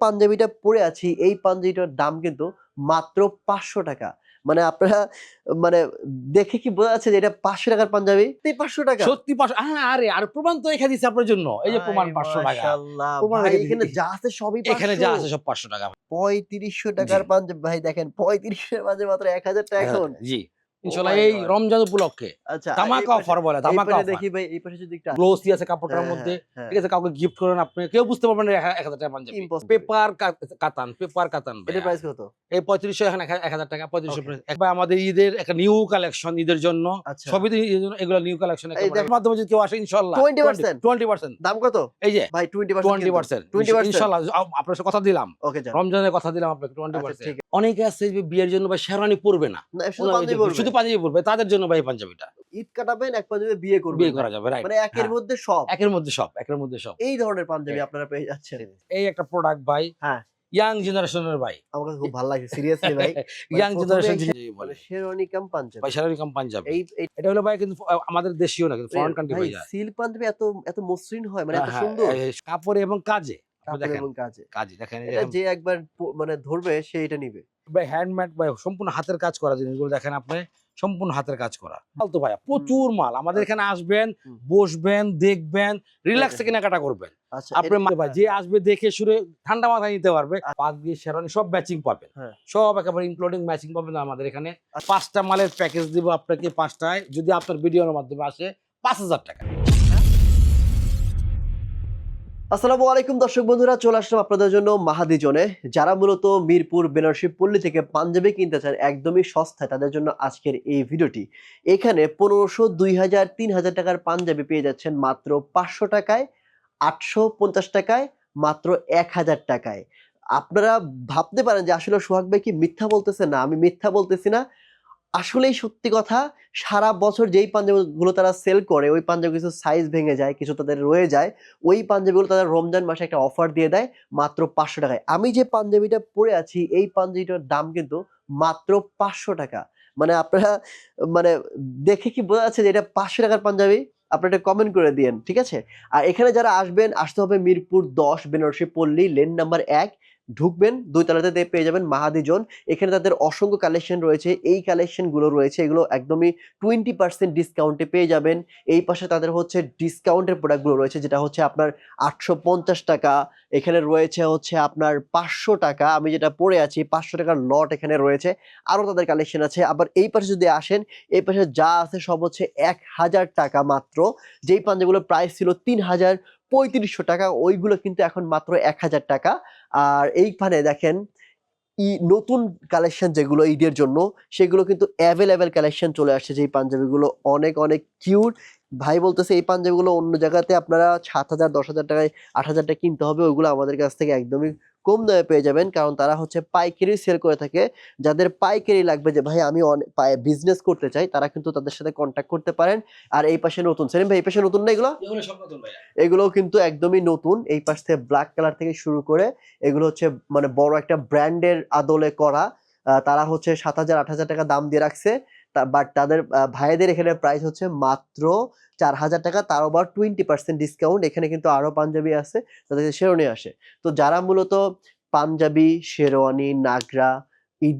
পাঞ্জাবিটা পরে আছি এই পাঞ্জাবিটার দাম কিন্তু মাত্র পাঁচশো টাকা। মানে আপনারা মানে দেখে কি বোঝা যাচ্ছে যে এটা পাঁচশো টাকার পাঞ্জাবি? এই পাঁচশো টাকা। সত্যি পাঁচশো হ্যাঁ আরে আর প্রমাণ তো এখানে দিচ্ছে আপনার জন্য। এই যে প্রমাণ পাঁচশো টাকা। এখানে যা আছে সবই এখানে যা আছে সব পাঁচশো টাকা। পঁয়ত্রিশশো টাকার পাঞ্জাবি। ভাই দেখেন পঁয়ত্রিশের মাঝে মাত্র এক হাজার টাকা এখন। জি। ইনশাল্লাহ my এই রমজান উপলক্ষে আচ্ছা ধামাকা অফার বলে এই ধামাকা অফার দেখি ভাই এই পাশে যদি একটু আসে। গ্লোসি আছে কাপড়টার হ্যাঁ, মধ্যে হ্যাঁ, ঠিক আছে কাউকে গিফট করেন আপনি কেউ বুঝতে পারবেন না এক হাজার টাকা পাঞ্জাবি। পেপার কাতান পেপার কাতান এটার প্রাইস কত? এই পঁয়ত্রিশশো এখানে এক হাজার টাকা পঁয়ত্রিশশো Okay. একবার আমাদের ঈদের একটা নিউ কালেকশন ঈদের জন্য। আচ্ছা। সবই তো ঈদের এগুলো নিউ কালেকশন দেখ- মাধ্যমে যদি কেউ আসে ইনশাল্লাহ। 20% টোয়েন্টি পার্সেন্ট দাম কত? এই যে ভাই টোয়েন্টি টোয়েন্টি পার্সেন্ট 20% ইনশাল্লাহ আ- আপনার সাথে কথা দিলাম। ওকে রমজানের কথা দিলাম আপনাকে টোয়েন্টি আচ্ছা, পার্সেন্ট ঠিক অনেকে আছে যে বিয়ের জন্য ভাই শেরওয়ানি পরবে না। শুধু পাঞ্জাবি পরবে। তাদের জন্য ভাই পাঞ্জাবিটা। ঈদ কাটাবেন এক পাঞ্জাবি বিয়ে করবেন। বিয়ে করা যাবে রাইট মানে একের হ্যাঁ। মধ্যে সব। একের মধ্যে সব একের মধ্যে সব। এই ধরনের পাঞ্জাবি হ্যাঁ। আপনারা পেয়ে যাচ্ছেন। এই একটা প্রোডাক্ট ভাই হ্যাঁ। ইয়াং জেনারেশনের ভাই। আমার কাছে খুব ভালো লাগছে সিরিয়াসলি ভাই। ইয়াং জেনারেশন বলে। মানে শেরওয়ানি কাম পাঞ্জাবি। ভাই শেরওয়ানি কাম পাঞ্জাবি। এই এটা হলো ভাই কিন্তু আমাদের দেশীয় না কিন্তু ফরেন কান্ট্রি ভাই সিল্ক পাঞ্জাবি এত এত মসৃণ হয় মানে এত হ্যাঁ, সুন্দর। কাপড়ে এবং কাজে। কাজে। কাজে দেখেন যে একবার মানে ধরবে সে এটা নিবে। ভাই হ্যান্ডমেড ভাই সম্পূর্ণ হাতের কাজ করা জিনিসগুলো দেখেন আপনি। সম্পূর্ণ হাতের কাজ করা। ফালতু ভাইয়া প্রচুর মাল। আমাদের এখানে আসবেন বসবেন দেখবেন রিল্যাক্সে। কেনাকাটা করবেন। আচ্ছা ভাই যে আসবে দেখে শুনে ঠান্ডা মাথায় নিতে পারবে। পাঁচ দিয়ে শেরানি সব ম্যাচিং পাবেন। হ্যাঁ। সব একেবারে ইনক্লুডিং ম্যাচিং পাবেন আমাদের এখানে। পাঁচটা মালের প্যাকেজ দিব আপনাকে পাঁচটায়। যদি আপনার ভিডিওর মাধ্যমে আসে পাঁচ হাজার টাকা। আসসালামু আলাইকুম দর্শক বন্ধুরা, চলে আসলাম আপনাদের জন্য মাহাদি জোনে, যারা মূলত মিরপুর, বেনারসি, পল্লী থেকে পাঞ্জাবি কিনতে চান একদমই সস্তায় তাদের জন্য আজকের এই ভিডিওটি। এখানে পনেরোশো, দুই হাজার, তিন হাজার টাকার পাঞ্জাবি পেয়ে যাচ্ছেন মাত্র পাঁচশো টাকায়, আটশো পঞ্চাশ টাকায়, মাত্র এক হাজার টাকায়। আপনারা ভাবতে পারেন যে আসলে সোহাগ ভাই কি মিথ্যা বলতেছে? না, আমি মিথ্যা বলতেছি না। আসলেই সত্যি কথা, সারা বছর যেই পাঞ্জাবিগুলো তারা সেল করে, ওই পাঞ্জাবি কিছু সাইজ ভেঙে যায়, কিছু তাদের রয়ে যায়, ওই পাঞ্জাবিগুলো তারা রমজান মাসে একটা অফার দিয়ে দেয় মাত্র পাঁচশো টাকায়। আমি যে পাঞ্জাবিটা পরে আছি, এই পাঞ্জাবিটার দাম কিন্তু মাত্র পাঁচশো টাকা। মানে আপনারা মানে দেখে কি বোঝা যাচ্ছে যে এটা পাঁচশো টাকার পাঞ্জাবি? আপনারা এটা কমেন্ট করে দিয়েন, ঠিক আছে? আর এখানে যারা আসবেন, আসতে হবে মিরপুর দশ, বেনারসি পল্লী লেন নাম্বার এক ঢুকবেন, দুই তলাতে পেয়ে যাবেন মাহাদি জোন এখানে তাদের অসংখ্য কালেকশন রয়েছে। এই কালেকশনগুলো রয়েছে, এগুলো একদমই টোয়েন্টি পার্সেন্ট ডিসকাউন্টে পেয়ে যাবেন। এই পাশে তাদের হচ্ছে ডিসকাউন্টের প্রোডাক্টগুলো রয়েছে, যেটা হচ্ছে আপনার আটশো পঞ্চাশ টাকা। এখানে রয়েছে হচ্ছে আপনার পাঁচশো টাকা। আমি যেটা পড়ে আছি, পাঁচশো টাকার লট এখানে রয়েছে। আরও তাদের কালেকশন আছে। আবার এই পাশে যদি আসেন, এই পাশে যা আছে সব হচ্ছে এক হাজার টাকা মাত্র। যেই পাঞ্জাবিগুলোর প্রাইস ছিল তিন হাজার পঁয়ত্রিশশো টাকা, ওইগুলো কিন্তু এখন মাত্র এক হাজার টাকা। আর এইখানে দেখেন, ই নতুন কালেকশন যেগুলো ঈদের জন্য, সেগুলো কিন্তু অ্যাভেলেবেল কালেকশন চলে আসছে। যে এই পাঞ্জাবিগুলো অনেক অনেক কিউট ভাই বলতেছে, এই পাঞ্জাবিগুলো অন্য জায়গাতে আপনারা সাত হাজার, দশ হাজার টাকায় আট হাজার টাকা কিনতে হবে। ওইগুলো আমাদের কাছ থেকে একদমই কম দামে পেয়ে যাবেন। কারণ তারা হচ্ছে পাইকারি সেল করে থাকে। যাদের পাইকারি লাগবে যে ভাই আমি বিজনেস করতে চাই তারা কিন্তু তাদের সাথে কন্ট্যাক্ট করতে পারেন। আর এই পাশে নতুন সেলিম ভাই এই পাশে নতুন না এগুলো? এগুলো কিন্তু একদমই নতুন। এই পাশ থেকে ব্ল্যাক কালার থেকে শুরু করে এগুলো হচ্ছে মানে বড় একটা ব্র্যান্ডের আদলে করা। আহ, তারা হচ্ছে সাত হাজার আট হাজার টাকা দাম দিয়ে রাখছে। বাট তাদের ভাইদের এখানে প্রাইস হচ্ছে মাত্র চার হাজার টাকা। তার আবার টোয়েন্টি পার্সেন্ট ডিসকাউন্ট এখানে কিন্তু আরও পাঞ্জাবি আছে তাদের শেরওয়ানি আসে। তো যারা মূলত পাঞ্জাবি, শেরওয়ানি, নাগরা, ঈদ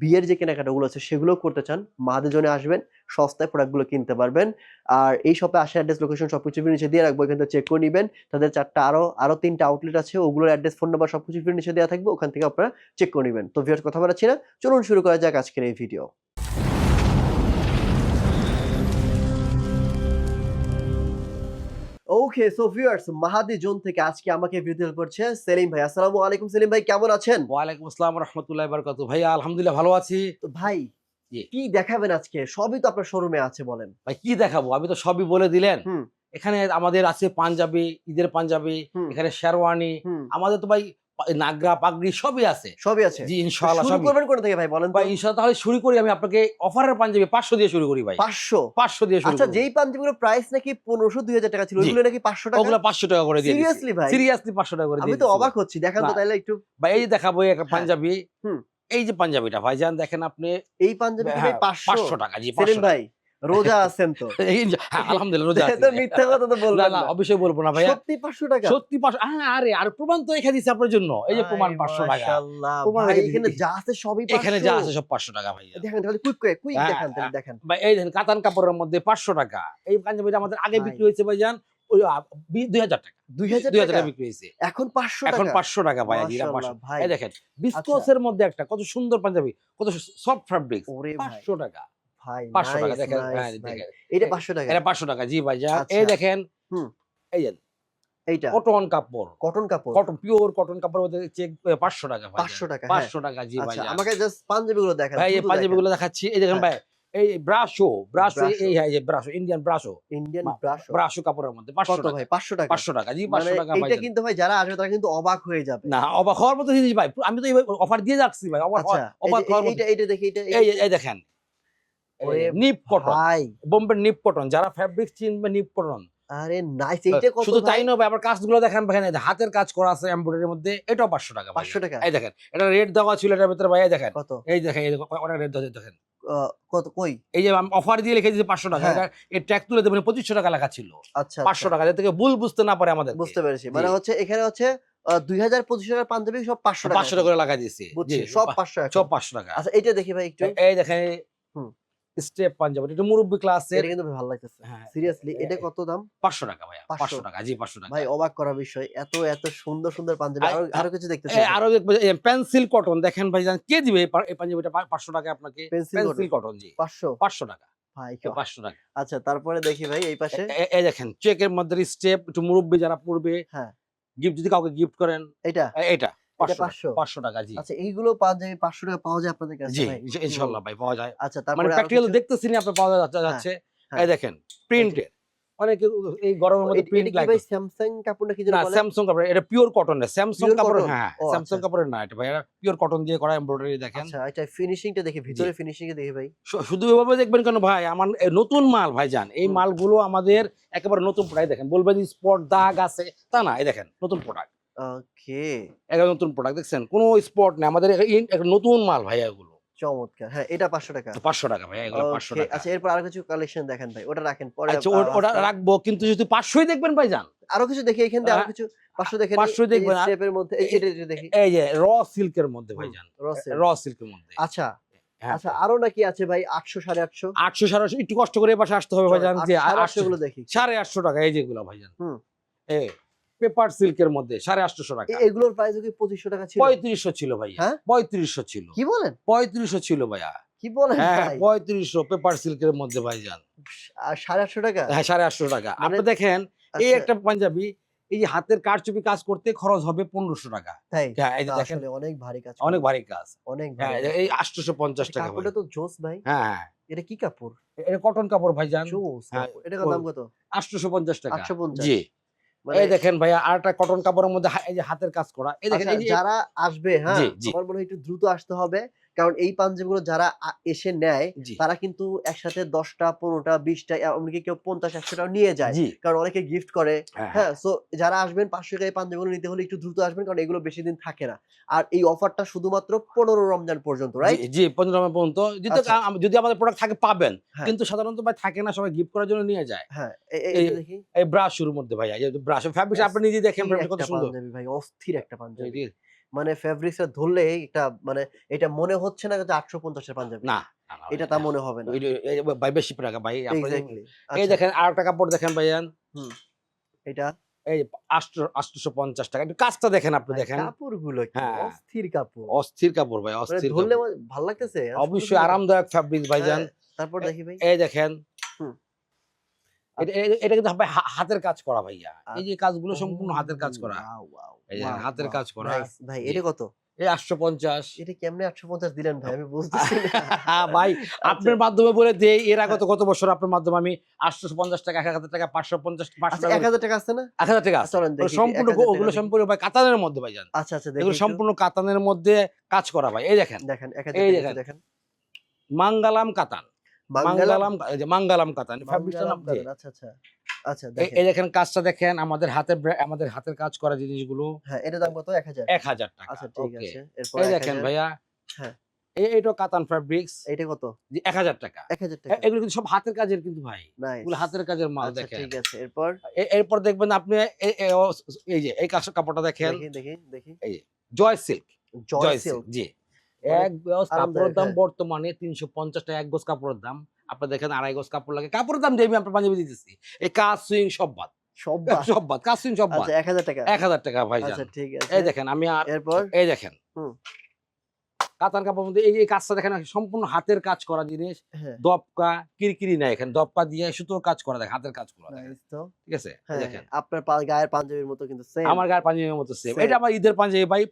বিয়ের যে কেনাকাটাগুলো আছে সেগুলো করতে চান মাহাদেজনে আসবেন, সস্তায় প্রোডাক্টগুলো কিনতে পারবেন। আর এই শপে আসার অ্যাড্রেস লোকেশন সবকিছু নিচে দিয়ে রাখব, এখান থেকে চেক করে নেবেন। তাদের চারটা আরও আরও তিনটা আউটলেট আছে, ওগুলোর অ্যাড্রেস ফোন নাম্বার সবকিছু ভিডিও নিচে দেওয়া থাকবে, ওখান থেকে আপনারা চেক করে নেবেন। তো ভিউয়ার্স কথা বলাচ্ছি না। চলুন শুরু করা যাক আজকের এই video okay so viewers Mahadi zone থেকে আজকে আমাকে ভিডিও করছে সেলিম ভাই। আসসালামু আলাইকুম সেলিম ভাই কেমন আছেন? ওয়ালাইকুম আসসালাম রহমতুল্লাহ বারকাতু ভাই আলহামদুলিল্লাহ ভালো আছি। তো ভাই কি দেখাবেন আজকে? সবই তো আপনার শোরুমে আছে বলেন। ভাই কি দেখাবো? আমি তো সবই বলে দিলেন। এখানে আমাদের আছে পাঞ্জাবি ঈদের পাঞ্জাবি এখানে শেরওয়ানি। আমাদের তো ভাই নাগরা পাগড়ি সবই আছে। সবই আছে। জি ইনশাআল্লাহ শুরু করবেন কোথা থেকে ভাই বলেন ভাই ইনশাআল্লাহ তাহলে শুরু করি আমি আপনাকে অফারের পাঞ্জাবি পাঁচশো দিয়ে শুরু করি ভাই। পাঁচশো? পাঁচশো দিয়ে শুরু আচ্ছা যেই পাঞ্জাবিগুলোর প্রাইস নাকি পনেরোশো দুই হাজার টাকা ছিল জি। ওইগুলো নাকি পাঁচশো টাকা? ওগুলো পাঁচশো টাকা করে দিয়ে সিরিয়াসলি ভাই? সিরিয়াসলি পাঁচশো টাকা করে দিয়ে আমি তো অবাক। হচ্ছি দেখান তো না। তাইলে একটু। ভাই এই যে দেখাবো একটা হ্যাঁ। পাঞ্জাবি। হুম। এই যে পাঞ্জাবিটা ভাইজান দেখেন আপনি এই পাঞ্জাবি ভাই পাঁচশো। পাঁচশো টাকা জি সেলিম পাঁচশো ভাই রোজা আছেন তো। হ্যাঁ আলহামদুলিল্লাহ রোজা। মিথ্যা কথা তো না বলবেন না না অবশ্যই বলব না ভাইয়া। সত্যি পাঁচশো টাকা? সত্যি পাঁচশো হ্যাঁ আরে আর প্রমাণ তো এখানে দিচ্ছে আপনার জন্য। এই যে প্রমাণ আয় পাঁচশো টাকা। মাশাআল্লাহ, ভাই, এখানে যা আছে সবই এখানে যা আছে সব পাঁচশো টাকা ভাইয়া। দেখেন তাহলে কুইক কুইক কুইক দেখান তাহলে হ্যাঁ। দেখেন। ভাই এই দেখেন কাতান কাপড়ের মধ্যে পাঁচশো টাকা। এই পাঞ্জাবিটা আমাদের আগে বিক্রি হয়েছে ভাই ভাইজান ওই দুই হাজার টাকা। দুই হাজার টাকা? টাকা বিক্রি হয়েছে। এখন পাঁচশো টাকা? এখন পাঁচশো টাকা ভাই দেখেন বিস্কসের মধ্যে একটা কত সুন্দর পাঞ্জাবি কত সফট ফ্যাব্রিক পাঁচশো টাকা। ভাই টাকা দেখেন হ্যাঁ, এটা টাকা। এটা পাঁচশো টাকা জি ভাই আচ্ছা। এই দেখেন হুম। এই যে এইটা। কটন কাপড়। কটন কাপড়। কটন পিওর কটন কাপড় মধ্যে চেক পাঁচশো টাকা ভাই পাঁচশো টাকা। পাঁচশো টাকা জি ভাই আমাকে জাস্ট পাঞ্জাবি দেখান ভাই এই পাঞ্জাবি দেখাচ্ছি এই দেখেন। ভাই এই ব্রাশো ব্রাশো এই হ্যাঁ যে ব্রাশো ইন্ডিয়ান ব্রাশো। ইন্ডিয়ান মা- ব্রাশো। কাপড়ের মধ্যে পাঁচশো কত টাকা। ভাই? পাঁচশো টাকা। পাঁচশো টাকা জি পাঁচশো টাকা ভাই এইটা কিন্তু ভাই যারা আসবে তারা কিন্তু অবাক হয়ে যাবে। না অবাক হওয়ার মতো জিনিস ভাই আমি তো অফার দিয়ে যাচ্ছি ভাই অবাক আচ্ছা এইটা দেখি এটা এই দেখেন nip cotton Bombay nip cotton যারা ফ্যাব্রিক চিনবে নিপ কটন আরে নাইস এইটা কত শুধু তাই নয় আবার কাজগুলো দেখেন হাতের কাজ করা আছে এমব্রয়ডারির মধ্যে এটাও পাঁচশো টাকা ভাই। পাঁচশো টাকা? এই দেখেন এটা রেট দেওয়া ছিল এটার ভিতরে ভাই দেখেন। কত? এই দেখেন এই অনেক রেট দেওয়া দেখেন। কত কই? এই যে অফার দিয়ে লিখে দিয়েছে পাঁচশো টাকা হ্যাঁ। এটা ট্যাগ তুলে দেবেন পঁচিশশো টাকা লেখা ছিল। আচ্ছা পাঁচশো আচ্ছা, টাকা থেকে ভুল বুঝতে না পারে আমাদের বুঝতে পেরেছি। মানে হচ্ছে এখানে হচ্ছে দুই হাজার পঁচিশ টাকার পাঞ্জাবি সব পাঁচশো টাকা। পাঁচশো টাকা করে লাগা দিয়েছে। বুঝছি সব পাঁচশো টাকা। সব পাঁচশো টাকা। আচ্ছা এটা দেখি ভাই একটু। এই দেখেন হুম। স্টেপ পাঞ্জাবি এটা মুরব্বী ক্লাসের এটা কিন্তু ভালো লাগতেছে। হ্যাঁ সিরিয়াসলি এটা কত দাম? পাঁচশো টাকা ভাইয়া 500 পাঁচশো টাকা জি পাঁচশো টাকা। ভাই অবাক করা বিষয় এত এত সুন্দর সুন্দর পাঞ্জাবি আরও আরও কিছু দেখতেছি আরও পেন্সিল কটন দেখেন ভাই জান কে দিবে এই পাঞ্জাবিটা পা- পাঁচশো টাকা আপনাকে? Pencil cotton. জি। পাঁচশো? পাঁচশো টাকা। পাঁচশো টাকা। আচ্ছা তারপরে দেখি ভাই এই পাশে? এই দেখেন চেকের মধ্যে স্টেপ একটু মুরব্বী যারা পড়বে হ্যাঁ। গিফট যদি কাউকে গিফট করেন এটা এটা পাঁচশো টাকা, জি। আচ্ছা এইগুলো পাঞ্জাবি পাঁচশো টাকা পাওয়া যায় আপনাদের কাছে জি ভাই? ভাই পাওয়া যায়। আচ্ছা মানে তারপরে প্র্যাকটিক্যাল পাওয়া যাচ্ছে। হ্যাঁ। এই দেখেন প্রিন্টের অনেকে এই গরমের মধ্যে প্রিন্ট লাগে ভাই স্যামসাং কাপড় নাকি যেন বলে? স্যামসাং কাপড় এটা পিওর কটন না স্যামসাং কাপড় হ্যাঁ স্যামসাং আচ্ছা। কাপড়ের না এটা ভাই এটা পিওর কটন দিয়ে করা এমব্রয়ডারি দেখেন। আচ্ছা এটা ফিনিশিংটা দেখি ভিতরে ফিনিশিং এ দেখি ভাই। শুধু এভাবে দেখবেন কেন ভাই? আমার নতুন মাল ভাই যান এই। মালগুলো আমাদের একেবারে নতুন প্রোডাক্ট দেখেন বলবেন স্পট দাগ আছে তা না এই দেখেন নতুন প্রোডাক্ট ওকে। নতুন প্রোডাক্ট দেখছেন? কোনো স্পট নেই। আমাদের একটা নতুন মাল ভাই এগুলো। চমৎকার। হ্যাঁ এটা পাঁচশো টাকা। পাঁচশো টাকা ভাই এগুলো পাঁচশো টাকা। আচ্ছা এরপর আরও কিছু কালেকশন দেখেন ভাই। ওটা রাখেন পরে আচ্ছা ওটা রাখব কিন্তু যদি পাঁচশোই দেখবেন ভাই যান আরও কিছু দেখি এখান থেকে আরও কিছু পাঁচশো দেখেন 500 দেখবেন, স্টেপের মধ্যে এটা এটা দেখি। এই যে র সিল্কের মধ্যে ভাই যান র সিল্কের মধ্যে। আচ্ছা হ্যাঁ। আচ্ছা আরও নাকি আছে ভাই আটশো সাড়ে আটশো? আটশো সাড়ে আটশো একটু কষ্ট করে এ পাশে আসতে হবে ভাই জান যে আটশো গুলো দেখি। সাড়ে আটশো টাকা এই যেগুলো হুম। এ পেপার সিল্কের মধ্যে সাড়ে আটশো টাকা। এগুলোর প্রাইস কি পঁচিশশো টাকা ছিল? পঁয়ত্রিশশো ছিল ভাইয়া। হ্যাঁ? পঁয়ত্রিশশো ছিল। কি বলেন? পঁয়ত্রিশশো ছিল ভাইয়া। কি বলেন হ্যাঁ পঁয়ত্রিশশো পেপার সিল্কের মধ্যে ভাইজান সাড়ে আটশো টাকা? হ্যাঁ সাড়ে আটশো টাকা। মানে- আপনি দেখেন এই আচ্ছা, একটা পাঞ্জাবি এই যে হাতের কারচুপি কাজ করতে খরচ হবে পনেরোশো টাকা। অনেক ভারী কাজ অনেক ভারী কাজ। অনেক এই আটশোশো পঞ্চাশ টাকা কাপড়টা তো জোস ভাই। হ্যাঁ এটা কি কাপড়? এটা কটন কাপড় ভাইজান এটা দাম কত? আটশোশো পঞ্চাশ টাকা। আটশো পঞ্চাশ। জি। এই দেখেন ভাইয়া আর একটা কটন কাপড়ের মধ্যে এই যে হাতের কাজ করা এই দেখেন আচ্ছা, যারা আসবে হ্যাঁ। আমার মনে হয় একটু দ্রুত আসতে হবে কারণ এই পাঞ্জাবিগুলো যারা এসে নেয় তারা কিন্তু একসাথে দশটা পনেরোটা বিশটা এমনকি কেউ পঞ্চাশ একশোটাও নিয়ে যায়। কারণ অনেকে গিফট করে। হ্যাঁ, হ্যাঁ সো যারা আসবেন পাঁচশো টাকায় পাঞ্জাবিগুলো নিতে হলে একটু দ্রুত আসবেন কারণ এগুলো বেশি দিন থাকে না। আর এই অফারটা শুধুমাত্র পনেরো রমজান পর্যন্ত রাইট জি, পনেরো নম্বর পর্যন্ত। যদি আচ্ছা। যদি আমাদের প্রোডাক্ট থাকে পাবেন। হ্যাঁ। কিন্তু সাধারণত ভাই থাকে না সবাই গিফট করার জন্য নিয়ে যায়। হ্যাঁ এই- দেখি। এই ব্রাশ শুরুর মধ্যে ভাই এই ব্রাশ ফ্যাব্রিক আপনি নিজে দেখেন কত সুন্দর। ভাই অস্থির একটা পাঞ্জাবি। মানে ফেব্রিক্সটা ধরলে একটা মানে এটা মনে হচ্ছে না যে আটশো পঞ্চাশের পাঞ্জাবি। না এটা তা মনে হবে না। ভাই বেশি টাকা ভাই আপনি এই দেখেন আর একটা কাপড় দেখেন ভাইয়ান। এটা? এই আটশো পঞ্চাশ টাকা। একটু কাজটা দেখেন আপনি দেখেন। কাপড়গুলো কি হ্যাঁ। অস্থির কাপড়। অস্থির কাপড় ভাই মানে অস্থির ধরলে কাপড়। ভালো লাগতেছে? অবশ্যই আরামদায়ক ফ্যাব্রিক ভাইজান। তারপর দেখি ভাই। এই দেখেন। এটা এটা- এটা কিন্তু হাতের কাজ করা ভাইয়া। এই যে কাজগুলো সম্পূর্ণ হাতের কাজ করা। এই যে হাতের কাজ করা। ভাই এটা কত? এই আটশো পঞ্চাশ। এটা কেমনে আটশো পঞ্চাশ দিলেন ভাই? আমি বুঝতেছি ভাই আচ্ছা। আপনার মাধ্যমে বলে যে এর আগে তো কত বছর আপনার মাধ্যমে আমি আটশো পঞ্চাশ টাকা এক হাজার টাকা পাঁচশো পঞ্চাশ পাঁচশো আচ্ছা এক হাজার টাকা আছে না? এক হাজার টাকা দেখি, সম্পূর্ণ ওগুলো সম্পূর্ণ ভাই কাতানের মধ্যে ভাই জান। আচ্ছা আচ্ছা এগুলো সম্পূর্ণ কাতানের মধ্যে কাজ করা ভাই এই দেখেন। দেখেন এই দেখেন। দেখেন। মাঙ্গালাম কাতান। মাঙ্গালাম মাঙ্গালাম কাতান ফ্যাব্রিকটা নাম আচ্ছা আচ্ছা আচ্ছা এই- দেখেন কাজটা দেখেন আমাদের হাতের আমাদের হাতের কাজ করা জিনিসগুলো। হ্যাঁ এটা দাম কত? টাকা আচ্ছা ঠিক আছে এরপর এই দেখেন ভাইয়া হ্যাঁ। এইটা কাতান ফ্যাব্রিক্স এটা কত? এক হাজার টাকা। এগুলো কিন্তু সব হাতের কাজের কিন্তু ভাই। এগুলো হাতের কাজের মাল আচ্ছা দেখেন। ঠিক আছে এরপর? এরপর দেখবেন আপনি এই যে এই কাপড়টা দেখেন। দেখি দেখি দেখি। জয় সিল্ক জয় সিল্ক জি। এক গজ কাপড়ের দাম হ্যাঁ। বর্তমানে তিনশো পঞ্চাশ টাকা এক গজ কাপড়ের দাম। আপনার দেখেন আড়াই গজ কাপড় লাগে। কাপড়ের দাম দিয়ে আমি আপনার পাঞ্জাবি দিতেছি। এই কাজ সুইং সব বাদ। সব বাদ। সব বাদ। কাজ সুইং সব বাদ। আচ্ছা এক হাজার টাকা। এক হাজার টাকা ভাই আচ্ছা ঠিক আছে। এই দেখেন আমি আর এরপর? এই দেখেন। হুম। কাতার কাপড় মধ্যে এই কাজটা দেখেন সম্পূর্ণ হাতের কাজ করা জিনিস। হ্যাঁ। দপকা কিরকিরি নাই এখানে। দপকা দিয়ে সুতোর কাজ করা দেখেন হাতের কাজ করা ঠিক আছে? হ্যাঁ দেখেন। আপনার গায়ের পাঞ্জাবির মতো কিন্তু সেম আমার গায়ের পাঞ্জাবির মতো সেম এটা আমার ঈদের পাঞ্জাবি ভাই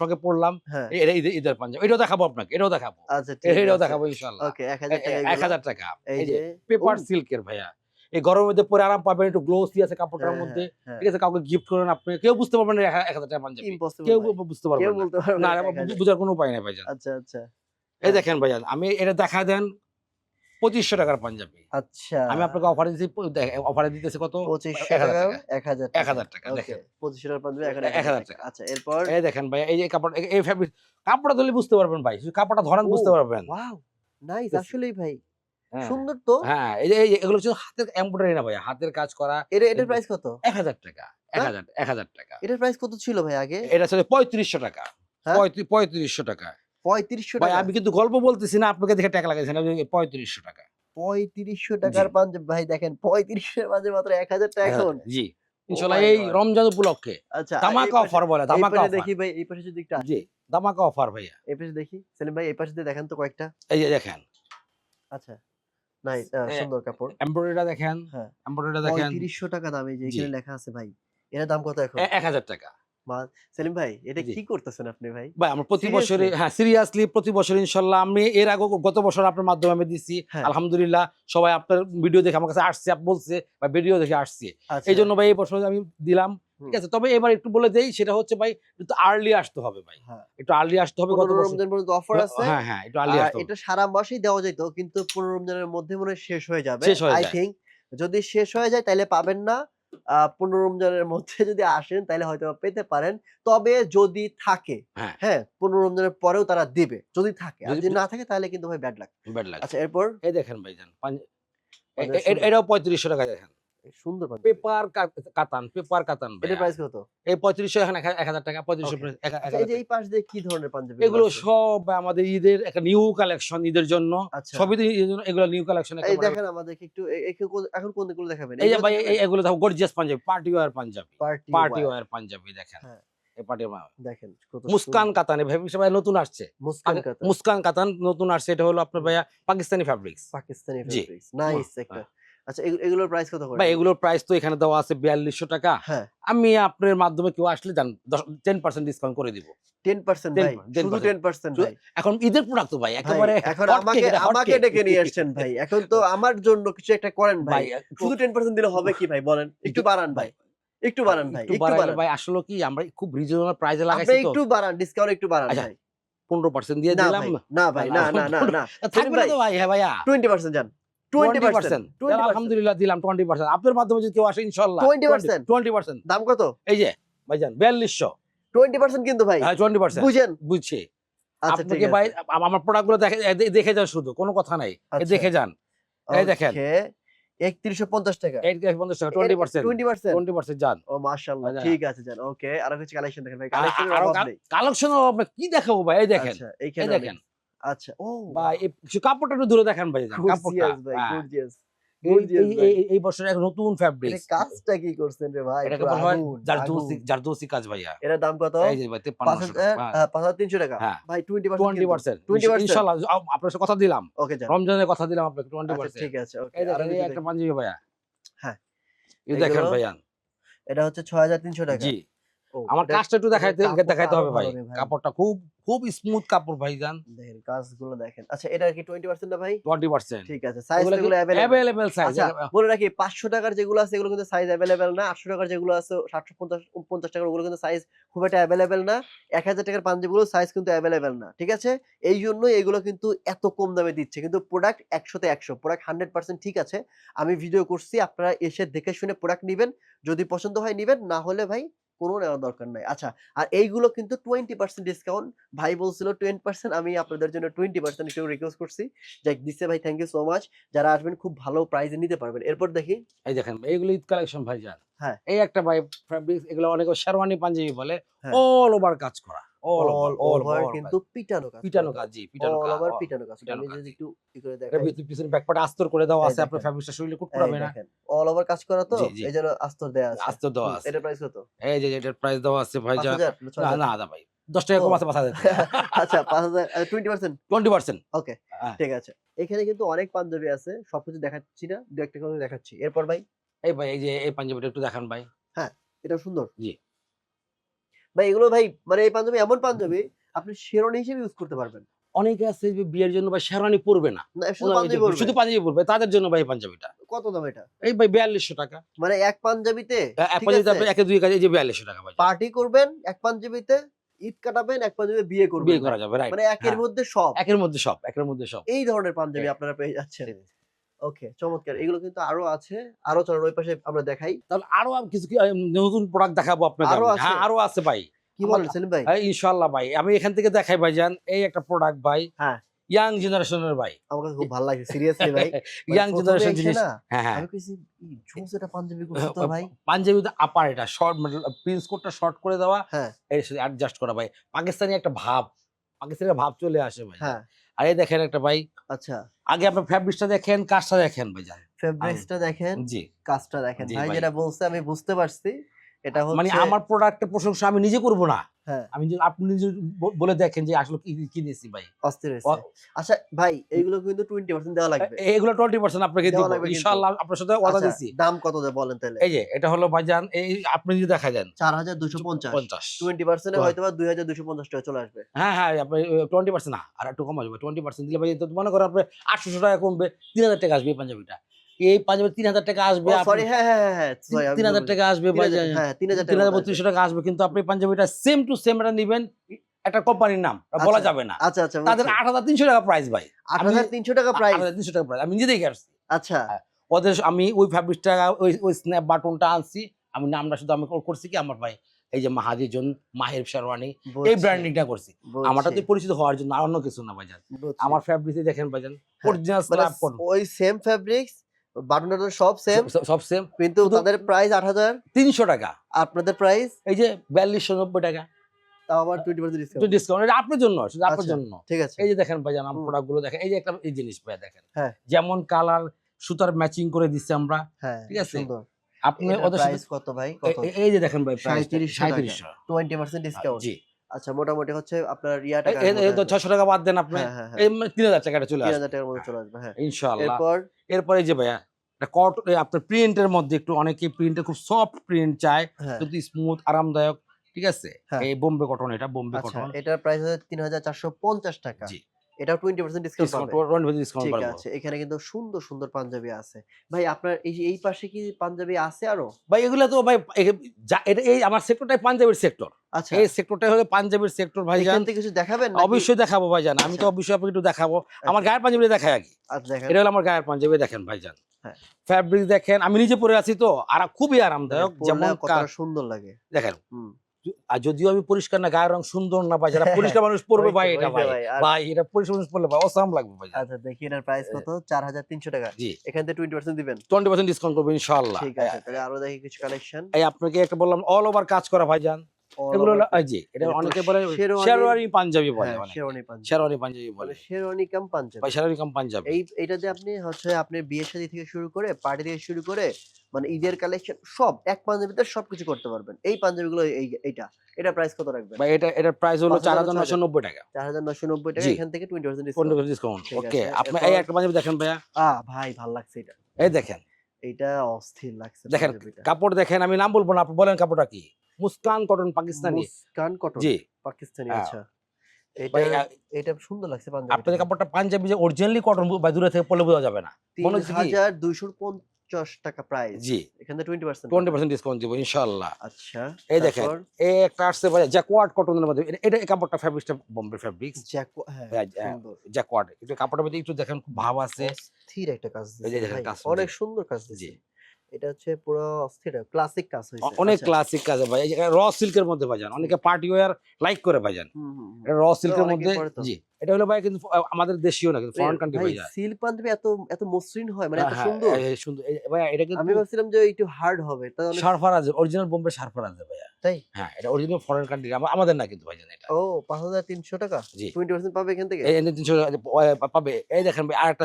সঙ্গে পড়লাম হ্যাঁ। এটা ঈদের পাঞ্জাবি। এটাও দেখাবো আপনাকে এটাও দেখাবো। আচ্ছা এটাও দেখাবো ইনশাল্লাহ ওকে এক হাজার টাকা এক এগুলো। হাজার টাকা। এই যে পেপার সিল্কের ভাইয়া। এই গরমের মধ্যে পরে আরাম পাবেন একটু গ্লোসি আছে কাপড়টার হ্যাঁ, মধ্যে। হ্যাঁ, ঠিক আছে কাউকে গিফট করেন আপনি কেউ বুঝতে পারবেন না এক হাজার টাকা পাঞ্জাবি। কেউ বুঝতে পারবেন না। বুঝার কোনো উপায় নেই ভাইজান। আচ্ছা আচ্ছা। এই হ্যাঁ। দেখেন ভাইজান আমি এটা দেখা দেন পঁচিশশো টাকার পাঞ্জাবি। আচ্ছা। আমি আপনাকে অফারে দিচ্ছি অফারে দিতেছি কত? পঁচিশশো এক হাজার টাকা। এক হাজার এক হাজার টাকা দেখেন। পঁচিশশো টাকা পাঞ্জাবি এক হাজার টাকা। আচ্ছা এরপর? এই দেখেন ভাই এই কাপড় এই- ফ্যাব্রিক কাপড়টা ধরলে বুঝতে পারবেন ভাই। শুধু কাপড়টা ধরেন বুঝতে পারবেন। ওয়াও নাইস আসলেই ভাই। হ্যাঁ। সুন্দর তো। হ্যাঁ এই যে এগুলো হাতের এমব্রয়ডারি না ভাই হাতের কাজ করা এটা এটার প্রাইস কত? এক হাজার টাকা এক হ্যাঁ? হাজার এক হাজার টাকা। এটার প্রাইস কত ছিল ভাই আগে? এটা ছিল পঁয়ত্রিশশো টাকা। হ্যাঁ? পঁয়ত্রিশ- পঁয়ত্রিশশো টাকা। পঁয়ত্রিশশো ভাই টাকা। আমি কিন্তু গল্প বলতেছি না আপনাকে দেখে টাকা লাগাইছেন পঁয়ত্রিশশো টাকা। পঁয়ত্রিশশো টাকার পাঞ্জাবি ভাই দেখেন পঁয়ত্রিশশো পাঞ্জাবি মাত্র এক হাজার টাকা এখন। জি। ইনশাল্লাহ my এই রমজান উপলক্ষে আচ্ছা ধামাকা অফার বলে ধামাকা অফার দেখি ভাই এই পাশে যদি একটু জি ধামাকা অফার ভাইয়া। এই পাশে দেখি সেলিম ভাই এই পাশে দেখেন তো কয়েকটা। এই যে দেখেন। আচ্ছা। নাইস সুন্দর কাপড়। এমব্রয়ডারিটা দেখেন হ্যাঁ। এমব্রয়ডারিটা দেখেন। পঁয়ত্রিশশো টাকা দামে যে এখানে লেখা আছে ভাই এটার দাম কত এখন? এ- এক হাজার টাকা। সেলিম ভাই এটা কি করতেছেন আপনি ভাই? ভাই আমরা প্রতি বছরে হ্যাঁ সিরিয়াসলি প্রতি বছর ইনশাল্লাহ আমি এর আগে গত বছর আপনার মাধ্যমে আমি দিছি। হ্যাঁ। আলহামদুলিল্লাহ সবাই আপনার ভিডিও দেখে আমার কাছে আসছে বলছে বা ভিডিও দেখে আসছে। আচ্ছা। এই জন্য ভাই এই বছর আমি দিলাম ঠিক আছে? তবে এবার একটু বলে দেই সেটা হচ্ছে ভাই একটু আর্লি আসতে হবে ভাই। হ্যাঁ। একটু আর্লি আসতে হবে গত রমজান পর্যন্ত অফার আছে? হ্যাঁ হ্যাঁ একটু আর্লি আসতে এটা সারা মাসেই দেওয়া যেত কিন্তু পনেরো রমজানের মধ্যে মনে শেষ হয়ে যাবে। আই। থিঙ্ক যদি শেষ হয়ে যায় তাহলে পাবেন না। পনেরো রমজানের মধ্যে যদি আসেন তাহলে হয়তো পেতে পারেন তবে যদি থাকে হ্যাঁ। হ্যাঁ পনেরো রমজানের পরেও তারা দিবে যদি থাকে আর যদি- না থাকে তাহলে কিন্তু ভাই ব্যাড লাগ ব্যাড লাগ আচ্ছা এরপর এই দেখেন ভাইজান। এটাও পঁয়ত্রিশশো টাকা দেখেন সুন্দর। পেপার কাতান পেপার কাতান প্রাইস কত? এই পঁয়ত্রিশশো এখন এক হাজার টাকা পঁয়ত্রিশশো Okay. এক- এক আচ্ছা, হাজার এই যে এই পাশ দিয়ে কি ধরনের পাঞ্জাবি এগুলো সব আমাদের ঈদের একটা নিউ কালেকশন ঈদের জন্য। আচ্ছা। সবই তো এগুলো নিউ কালেকশন এই দেখেন আমাদেরকে একটু এখন কোনগুলো দেখাবেন? এই যে ভাই এগুলো দেখো gorgeous panjabi party wear panjabi. Party panjabi দেখেন। হ্যাঁ। দেখেন মুস্কান। কাতান নতুন আসছে। মুস্কান কাতান। মুস্কান কাতান নতুন আসছে এটা হলো আপনার ভাইয়া পাকিস্তানি ফ্যাব্রিক্স পাকিস্তানি নাইস। একটা আচ্ছা এগুলোর প্রাইস কত করে? এগুলোর প্রাইস তো এখানে দেওয়া আছে বিয়াল্লিশশো টাকা। হ্যাঁ। আমি আপনার মাধ্যমে কেউ আসলে জান টেন পার্সেন্ট ডিসকাউন্ট করে দিব। 10% 10% ভাই শুধু 10% ভাই। এখন ঈদের প্রোডাক্ট তো ভাই ভাই, একেবারে এখন আমাকে cake, এটা hot আমাকে ডেকে নিয়ে আসছেন ভাই। এখন তো আমার জন্য কিছু একটা করেন ভাই। শুধু 10% দিলে হবে কি ভাই বলেন? একটু বাড়ান ভাই। একটু বাড়ান ভাই একটু বাড়ান। ভাই আসলে কি আমরা খুব রিজনেবল প্রাইসে লাগাইছি তো। একটু বাড়ান ডিসকাউন্ট একটু বাড়ান আচ্ছা, ভাই। পনেরো পার্সেন্ট দিয়ে দিলাম। না ভাই না না না না। থাকবে তো ভাই হ্যাঁ ভাইয়া। 20% যান। 20% 20% আলহামদুলিল্লাহ দিলাম টোয়েন্টি পার্সেন্ট আপনার মাধ্যমে যদি কেউ আসে ইনশাল্লাহ 20% টোয়েন্টি পার্সেন্ট দাম কত? এই যে ভাইজান বিয়াল্লিশশো। 20% কিন্তু ভাই। হ্যাঁ টোয়েন্টি পার্সেন্ট বুঝেন? বুঝছি। আপনাকে ভাই আমার প্রোডাক্ট দেখে দেখে যান শুধু কোনো কথা নাই। আচ্ছা। দেখে যান। এই দেখেন। 3150 টাকা। পঞ্চাশ টাকা টোয়েন্টি পার্সেন্ট 20% টোয়েন্টি পার্সেন্ট যান। ও। ঠিক আছে জান ওকে আরও কিছু কালেকশন দেখেন ভাই কি দেখাবো ভাই? এই দেখেন। আচ্ছা এই দেখেন। অনেক- আচ্ছা ও ভাই কাপড়টা একটু দূরে দেখেন ভাই কাপড়টা। ভাই। গর্জিয়াস এই- বছরের এক নতুন ফ্যাব্রিক কাজটা কি করছেন রে ভাই? জারদোসি জারদোসি কাজ ভাইয়া। এটার দাম কত? এই যে ভাই টাকা। হ্যাঁ। ভাই টোয়েন্টি টোয়েন্টি পার্সেন্ট পার্সেন্ট 20% ইনশাল্লাহ আপনার সাথে কথা দিলাম। ওকে রমজানের কথা দিলাম আপনাকে টোয়েন্টি আচ্ছা পার্সেন্ট ঠিক আছে ওকে এই দেখেন এই একটা পাঞ্জাবি ভাইয়া। হ্যাঁ। এই দেখেন ভাইয়া। এটা হচ্ছে ছয় হাজার তিনশো টাকা। জি। আমার কাজটা একটু দেখাইতে দেখাইতে হবে ভাই। কাপড়টা খুব খুব স্মুথ কাপড় ভাই জান দেখেন কাজগুলো দেখেন। আচ্ছা এটা কি টোয়েন্টি পার্সেন্ট না ভাই? টোয়েন্টি পার্সেন্ট ঠিক আছে সাইজগুলো অ্যাভেলেবল সাইজ বলে রাখি পাঁচশো টাকার যেগুলো আছে এগুলো কিন্তু সাইজ অ্যাভেলেবেল না। আটশো টাকার যেগুলো আছে সাতশো পঞ্চাশ পঞ্চাশ টাকার ওগুলো কিন্তু সাইজ খুব একটা অ্যাভেলেবেল না। এক হাজার টাকার পাঞ্জাবিগুলো সাইজ কিন্তু অ্যাভেলেবেল না ঠিক আছে? এই জন্যই এগুলো কিন্তু এত কম দামে দিচ্ছে। কিন্তু প্রোডাক্ট একশোতে একশো প্রোডাক্ট হান্ড্রেড পার্সেন্ট ঠিক আছে। আমি ভিডিও করছি আপনারা এসে দেখে শুনে প্রোডাক্ট নেবেন। যদি পছন্দ হয় নেবেন। না হলে ভাই কোনো নেওয়ার দরকার নাই। আচ্ছা আর এইগুলো কিন্তু টোয়েন্টি পার্সেন্ট ডিসকাউন্ট ভাই বলছিল টোয়েন্টি পার্সেন্ট আমি আপনাদের জন্য টোয়েন্টি পার্সেন্ট একটু রিকোয়েস্ট করছি। যাই দিচ্ছে ভাই থ্যাংক ইউ সো মাচ যারা আসবেন খুব ভালো প্রাইজে নিতে পারবেন। এরপর দেখি। এই দেখেন এইগুলো ঈদ কালেকশন ভাই যান হ্যাঁ। এই একটা ভাই ফ্যাব্রিক এগুলো অনেক শেরওয়ানি পাঞ্জাবি বলে হ্যাঁ। অল ওভার কাজ করা। All all over all over over কিন্তু পিটানো কাজ পিটানো কাজ জি পিটানো অল ওভার পিটানো কাজ আমি যদি একটু ই করে দেখাই ভিতরে পিছনে ব্যাকপার্ট আস্তর করে আছে আপনার ফ্যাব্রিকটা শরীরে কুট পড়াবে না। অল ওভার কাজ করা তো। এই জন্য আস্তর দেয়া আছে। আস্তর দেওয়া আছে। এটা প্রাইস কত? এই যে এটার প্রাইস দেওয়া আছে পাঁচ ভাইজান না না হাজার? ভাই টাকা কম আছে পাঁচ হাজার। আচ্ছা ওকে ঠিক আছে। এখানে কিন্তু অনেক পাঞ্জাবি আছে সবকিছু দেখাচ্ছি না দু একটা করে দেখাচ্ছি। এরপর ভাই? এই ভাই এই যে এই পাঞ্জাবিটা একটু দেখান ভাই। হ্যাঁ এটা সুন্দর। জি। ভাই এগুলো ভাই মানে এই পাঞ্জাবি এমন পাঞ্জাবি আপনি শেরওয়ানি হিসেবে ইউজ করতে পারবেন। অনেকে আছে যে বিয়ের জন্য ভাই শেরওয়ানি পরবে না। শুধু পাঞ্জাবি পরবে। পাঞ্জাবি তাদের জন্য ভাই পাঞ্জাবিটা। কত দাম এটা? এই ভাই বিয়াল্লিশশো টাকা। মানে এক পাঞ্জাবিতে? এক পাঞ্জাবিতে আপনি একে দুই কাজে এই যে বিয়াল্লিশশো টাকা ভাই। পার্টি করবেন এক পাঞ্জাবিতে ঈদ কাটাবেন এক পাঞ্জাবিতে বিয়ে করবেন। বিয়ে করা যাবে রাইট মানে একের হ্যাঁ। মধ্যে সব। একের মধ্যে সব একের মধ্যে সব। এই ধরনের পাঞ্জাবি হ্যাঁ। আপনারা পেয়ে যাচ্ছেন। ওকে চমৎকার। এগুলো কিন্তু আরও আছে। আরও চলেন ওই পাশে আমরা দেখাই। তাহলে আরও কিছু নতুন প্রোডাক্ট দেখাবো আছে? হ্যাঁ আরও আছে ভাই। কি সেলিম ভাই? হ্যাঁ, ইনশাল্লাহ ভাই। আমি এখান থেকে দেখাই এই একটা প্রোডাক্ট ভাই। হ্যাঁ। ইয়াং জেনারেশনের ভাই। আমার কাছে খুব ভালো লাগছে সিরিয়াসলি ভাই। ইয়াং মানে জেনারেশন জিনিস হ্যাঁ হ্যাঁ। আমি কইছি জোস এটা পাঞ্জাবি তো ভাই? পাঞ্জাবি আপার এটা শর্ট প্রিন্স কোটটা শর্ট করে দেওয়া। হ্যাঁ। এর সাথে অ্যাডজাস্ট করা ভাই। পাকিস্তানি একটা ভাব। পাকিস্তানের ভাব চলে আসে ভাই। হ্যাঁ। আর এই দেখেন একটা ভাই আচ্ছা। আগে আপনি ফ্যাব্রিক্সটা দেখেন কাজটা দেখেন ভাই জান ফেব্রিক্সটা দেখেন জি। কাজটা দেখেন। ভাই। যেটা বলছে আমি বুঝতে পারছি। এটা মানে আমার প্রোডাক্টের প্রশংসা আমি নিজে করব না। হ্যাঁ। আমি আপনি নিজে বলে দেখেন যে আসলে কি কিনেছি ভাই। অস্থির হয়েছে। আচ্ছা ভাই এইগুলো কিন্তু টোয়েন্টি পার্সেন্ট দেওয়া লাগবে। এ- টোয়েন্টি পার্সেন্ট আপনাকে দিব। ইনশাআল্লাহ আপনার সাথে ওয়াদা আচ্ছা, দিচ্ছি দাম কত দেয় বলেন তাহলে? এই যে এটা হলো ভাইজান এই আপনি যদি দেখা যান। চার হাজার দুশো পঞ্চাশ। পঞ্চাশ। টোয়েন্টি পার্সেন্টে তো- হয়তো বা দুই হাজার দুশো পঞ্চাশ টাকা চলে আসবে। হ্যাঁ হ্যাঁ আপনি টোয়েন্টি পার্সেন্ট না আর একটু কম আসবে টোয়েন্টি পার্সেন্ট দিলে ভাই তো মনে করেন আপনার আটশো টাকা কমবে তিন হাজার টাকা আসবে পাঞ্জাবিটা। এই পাঞ্জাবি তিন হাজার টাকা আসবে হ্যাঁ হ্যাঁ হ্যাঁ হ্যাঁ তিন হাজার টাকা আসবে তিন হাজার- হ্যাঁ টাকা বত্রিশশো টাকা আসবে কিন্তু আপনি পাঞ্জাবিটা সেম টু সেম এটা নিবেন। একটা কোম্পানির নাম বলা আচ্ছা, যাবে না। আচ্ছা আচ্ছা তাদের আট হাজার তিনশো টাকা প্রাইস ভাই। আট হাজার তিনশো টাকা প্রাইস তিনশো টাকা প্রাইস আমি নিজে দেখে আসছি আচ্ছা। ওদের আমি ওই ফ্যাব্রিকটা ওই ওই স্ন্যাপ বাটনটা আনছি। আমি নামটা শুধু আমি করছি কি? আমার ভাই এই যে মাহাদিজন মাহের শেরওয়ানি এই ব্র্যান্ডিংটা করছি। আমারটা তো পরিচিত হওয়ার জন্য আর অন্য কিছু না ভাইজান। আমার ফ্যাব্রিকে দেখেন ভাইজান হ্যাঁ, অরিজিনাল মানে স্ল্যাব ওই সেম ফ্যাব্রিক্স বাটন টাটন সব সেম সব সেম কিন্তু তাদের প্রাইস আট হাজার। তিনশো টাকা। আপনাদের প্রাইস এই যে বিয়াল্লিশশো নব্বই টাকা। তাও আবার টোয়েন্টি পার্সেন্ট ডিসকাউন্ট ডিসকাউন্ট এটা আপনার জন্য শুধু আপনার আচ্ছা। জন্য। ঠিক আছে। এই যে দেখেন ভাইজান আমার হুম। দেখেন। এই যে একটা এই জিনিস ভাই দেখেন। হ্যাঁ। যেমন কালার সুতার ম্যাচিং করে দিচ্ছি আমরা। হ্যাঁ ঠিক আছে? সুন্দর। আপনি ওদের প্রাইস কত ভাই? এই যে দেখেন ভাই প্রাইস 3700 টাকা। সাঁত্রিশশো। টোয়েন্টি পার্সেন্ট ডিসকাউন্ট জি। আচ্ছা মোটামুটি হচ্ছে আপনার ইয়া টাকা ছশো টাকা বাদ দেন আপনি। হ্যাঁ এই তিন হাজার টাকাটা চলে আসবে। হাজার টাকার মধ্যে চলে আসবে হ্যাঁ। ইনশাআল্লাহ। এরপর এরপরে যে ভাইয়া কট আপনার প্রিন্টের মধ্যে একটু অনেকে প্রিন্টে খুব সফট প্রিন্ট চায় হ্যাঁ কিন্তু স্মুথ আরামদায়ক ঠিক আছে হ্যাঁ। এই বোম্বে কটন এটা বোম্বে আচ্ছা কটন এটার প্রাইস হচ্ছে তিন হাজার চারশো পঞ্চাশ টাকা জি। এটা টোয়েন্টি পার্সেন্ট ডিসকাউন্ট ডিসকাউন্ট পাবে। ডিসকাউন্ট ঠিক আছে এখানে কিন্তু সুন্দর সুন্দর পাঞ্জাবি আছে। ভাই আপনার এই এই পাশে কি পাঞ্জাবি আছে আরও? ভাই এগুলো তো ভাই এটা এই আমার সেক্টরটাই পাঞ্জাবের সেক্টর আচ্ছা। এই সেক্টরটাই হলো পাঞ্জাবের সেক্টর ভাই থেকে কিছু দেখাবেন অবশ্যই দেখাবো ভাইজান। আমি তো আচ্ছা। অবশ্যই আপনাকে একটু দেখাবো। আমার গায়ের পাঞ্জাবি দেখাই আগে। আচ্ছা এটা হলো আমার গায়ের পাঞ্জাবি দেখেন ভাইজান। হ্যাঁ। ফ্যাব্রিক দেখেন আমি নিজে পরে আছি তো আর খুবই আরামদায়ক পরলে যেমন সুন্দর লাগে। দেখেন। হুম। আর যদিও আমি পরিষ্কার না গায়ের রং সুন্দর না ভাই যারা পরিষ্কার মানুষ পড়বে ভাই এটা ভাই। ভাই এটা পরিষ্কার মানুষ পড়লে ভাই অসাম লাগবে ভাই। আচ্ছা দেখি এটার প্রাইস কত? চার হাজার তিনশো টাকা। জি। এখান থেকে টোয়েন্টি পার্সেন্ট দিবেন। টোয়েন্টি পার্সেন্ট ডিসকাউন্ট করবেন ইনশাআল্লাহ। ঠিক আছে তাহলে আরও দেখি কিছু কালেকশন এই আপনাকে একটা বললাম অল ওভার কাজ করা ভাইজান। এগুলো যে এটা অনেকে বলে শেরওয়ানি- শেরওয়ানি পাঞ্জাবি বলে হ্যাঁ শেরওয়ানি পাঞ্জাবি শেরওয়ানি পাঞ্জাবি বলে। মানে শেরওয়ানি কাম পাঞ্জাবি শেরওয়ানি কাম পাঞ্জাবি এই এটা যে আপনি হচ্ছে আপনি বিয়ে শাদী থেকে শুরু করে পার্টি থেকে শুরু করে মানে ঈদের কালেকশন সব এক পাঞ্জাবিতে সবকিছু করতে পারবেন। এই পাঞ্জাবিগুলো এই এইটা। এটা প্রাইস কত রাখবেন? ভাই এটা এটার প্রাইস হলো পাঁচ চার হাজার হাজার ছয় নশো নব্বই টাকা। চার হাজার নশো নব্বই টাকা এখান থেকে টোয়েন্টি পার্সেন্ট পনেরো ডিসকাউন্ট ডিসকাউন্ট ওকে এরপর- এই একটা পাঞ্জাবি দেখেন ভাইয়া। আহ ভাই ভালো লাগছে এটা। এই দেখেন। এটা অস্থির লাগছে দেখেন কাপড় দেখেন আমি নাম বলব না আপনি বলেন কাপড়টা কি? মুস্কান কটন পাকিস্তানি। মুস্কান কটন জি। পাকিস্তানি। আচ্ছা। এটা এটা সুন্দর লাগছে আপনাদের কাপড়টা পাঞ্জাবি যে অরিজিনালি কটন বা দূরে থেকে পড়লে বোঝা যাবে না। তিন হচ্ছে কি? হাজার দুইশো পঞ্চাশ টাকা প্রাইস জি। এখানে twenty percent twenty percent discount দিব ইনশাল্লাহ এই দেখেন। এই একটা আসছে ভাই জ্যাকওয়ার্ড কটনের মধ্যে। এটা- এই কাপড়টা বোম্বে। সুন্দর। জ্যাকওয়ার্ড একটু কাপড়টার মধ্যে একটু দেখেন খুব ভাব আছে। একটা কাজ অনেক সুন্দর কাজ এটা হচ্ছে পুরো অস্থির ক্লাসিক কাজ হয়েছে অনেক আচ্ছা। ক্লাসিক কাজ ভাই। র সিল্কের মধ্যে ভাইজান অনেকে পার্টি ওয়্যার লাইক করে হুম। এটা র সিল্কের মধ্যে জি। এটা হলো ভাই কিন্তু আমাদের দেশীয় না কিন্তু ফরেন কান্ট্রি ভাই সিল্ক পাঞ্জাবি এত এত মসৃণ হয় মানে এত হ্যাঁ, সুন্দর। সুন্দর। ভাই এটা আমি ভাবছিলাম যে একটু হার্ড হবে তা অনেক সারফারাজ অরিজিনাল বোম্বে সারফারাজ ভাইয়া। তাই? হ্যাঁ এটা অরিজিনাল ফরেন কান্ট্রি আমাদের না কিন্তু ভাইজান এটা। ও পাঁচ হাজার তিনশো টাকা? জি। টোয়েন্টি পার্সেন্ট পাবে এখান থেকে? এই এনে তিনশো পাবে। এই দেখেন ভাই আরেকটা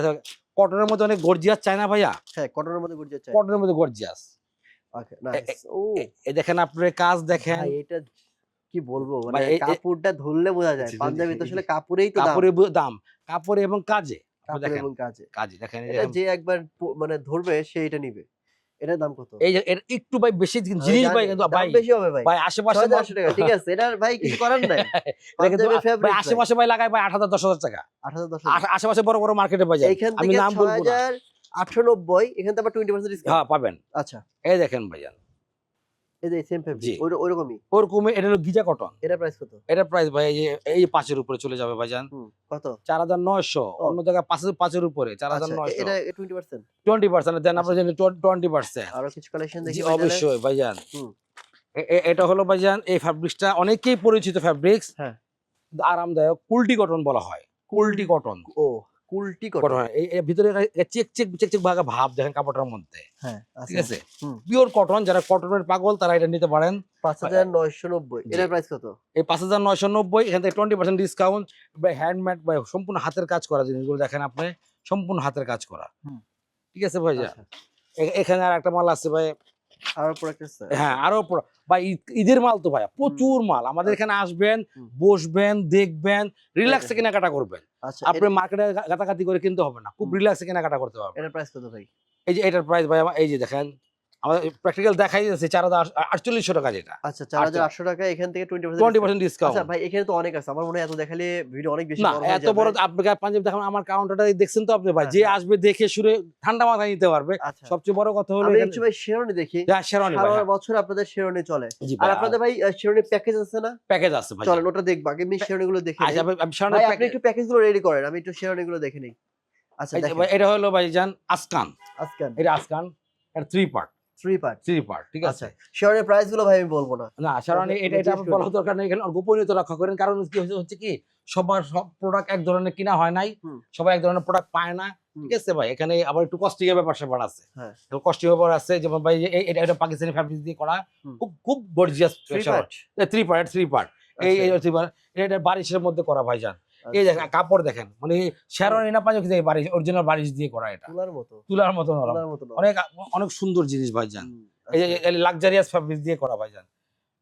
কটনের মধ্যে অনেক গর্জিয়াস চায় না ভাইয়া? হ্যাঁ কটনের মধ্যে গর্জিয়াস চায় কটনের মধ্যে গর্জিয়াস ওকে নাইস ও এই দেখেন আপনার কাজ দেখেন। এটা কি বলব? মানে কাপড়টা ধরলে বোঝা যায়। পাঞ্জাবি তো আসলে কাপড়েই তো কাপড়ে দাম। কাপড়ে এবং কাজে। কাপড়ে এবং কাজে। কাজে দেখেন এটা যে একবার মানে ধরবে সে এটা নিবে। এটার দাম কত? এই একটু ভাই বেশি জিনিস ভাই কিন্তু ভাই বেশি হবে ভাই। ভাই আশেপাশে টাকা ঠিক আছে। এটার ভাই কিছু করার নাই। ভাই আশেপাশে ভাই লাগায় ভাই আট হাজার দশ হাজার টাকা। আট হাজার আশেপাশে বড় বড় মার্কেটে পাওয়া যায় আমি নাম বলব না। হাজার আটশো নব্বই এখান থেকে আবার টোয়েন্টি পার্সেন্ট ডিসকাউন্ট হ্যাঁ পাবেন। আচ্ছা। এই দেখেন ভাইজান। এই যে সেম ফেব্রিক ওইরকমই। ওরকমে এটা হলো গিজা কটন এটা প্রাইস কত? এটা প্রাইস ভাই এই এই পাঁচের উপরে চলে যাবে ভাইজান। কত? চার হাজার নয়শো অন্য জায়গায় পাঁচ পাঁচের উপরে চার হাজার আচ্ছা এটা দেন আপনার পার্সেন্ট আরও কিছু কালেকশন দেখি অবশ্যই ভাইজান। এটা হলো ভাইজান এই ফ্যাব্রিক্সটা অনেকেই পরিচিত ফ্যাব্রিক্স হ্যাঁ। আরামদায়ক কুলটি কটন বলা হয়। কুলটি কটন ও। কুলটি কটন। কটন এর ভিতরে চেক চেক চেক চেক ভাগা ভাব দেখেন কাপড়টার মধ্যে। হ্যাঁ ঠিক আছে। পিওর কটন যারা কটনের পাগল তারা এটা নিতে পারেন। পাঁচ হাজার নয়শো নব্বই। এটার প্রাইস কত? এই পাঁচ হাজার নয়শো নব্বই এখান থেকে টোয়েন্টি পার্সেন্ট ডিসকাউন্ট বা হ্যান্ডমেড বা সম্পূর্ণ হাতের কাজ করা জিনিসগুলো দেখেন আপনি সম্পূর্ণ হাতের কাজ করা। ঠিক আছে ভাই আচ্ছা, এখানে আর একটা মাল আছে ভাই হ্যাঁ আরও ঈদের মাল তো ভাইয়া প্রচুর মাল। আমাদের এখানে আসবেন বসবেন দেখবেন রিল্যাক্সে হ্যাঁ। কেনাকাটা করবেন। আচ্ছা আপনি মার্কেটে গাতাগাতি করে কিনতে হবে না। খুব। রিল্যাক্সে কেনাকাটা করতে পারবেন এটার প্রাইস কত ভাই? এই যে এটার প্রাইস ভাই এই যে দেখেন আমাদের প্র্যাকটিক্যাল দেখাই যাচ্ছে চার হাজার আটচল্লিশশো টাকা যেটা। আচ্ছা চার হাজার আটশো টাকা এখান থেকে টোয়েন্টি টোয়েন্টি পার্সেন্ট ডিসকাউন্ট ভাই এখানে তো অনেক আছে আমার মনে হয় এত দেখালে ভিডিও অনেক বেশি না এত বড়। আপনাকে পাঞ্জাব দেখেন আমার কাউন্টারটা দেখছেন তো আপনি ভাই হ্যাঁ, যে হ্যাঁ। আসবে দেখে শুনে ঠান্ডা মাথায় নিতে পারবে। আচ্ছা। সবচেয়ে বড় কথা হলো একটু ভাই শেরনি দেখি। হ্যাঁ, সারা হ্যাঁ। বছর আপনাদের শেরনি চলে। আর আপনাদের ভাই শেরনি প্যাকেজ আছে না? প্যাকেজ আছে ভাই। চলেন ওটা দেখব আগে আমি শেরনি গুলো দেখে আচ্ছা। আমি আপনি একটু প্যাকেজগুলো রেডি করেন আমি একটু শেরনি গুলো দেখে নিই। আচ্ছা এটা হলো ভাই জান আসকান। আজকান এটা আসকান এটা three part three part three part ঠিক আছে। প্রাইসগুলো ভাই আমি বলব না। না শেরওয়ানি এটা এটা বলা দরকার নেই এখানে গোপনীয়তা রক্ষা করেন। কারণ কি হচ্ছে হচ্ছে কি সবার সব প্রোডাক্ট এক ধরনের কিনা হয় নাই। সবাই এক ধরনের প্রোডাক্ট পায় না। ঠিক আছে ভাই এখানে আবার একটু কস্টিং এর ব্যাপার স্যাপার আছে। কস্টিং ব্যাপার আছে যেমন ভাই এটা এটা পাকিস্তানি ফ্যাব্রিক দিয়ে করা। খুব খুব gorgeous three part three part three part এই এটা বারিশের মধ্যে করা ভাইজান। এই দেখেন কাপড় দেখেন মানে শেরওয়ানি না পাঞ্জাবি কিন্তু এই বারিশ অরিজিনাল বারিশ দিয়ে করা এটা। তুলার মতো। তুলার মতো অনেক অনেক সুন্দর জিনিস ভাইজান। এই আচ্ছা। যে লাক্সারিয়াস ফ্যাব্রিক দিয়ে করা ভাইজান।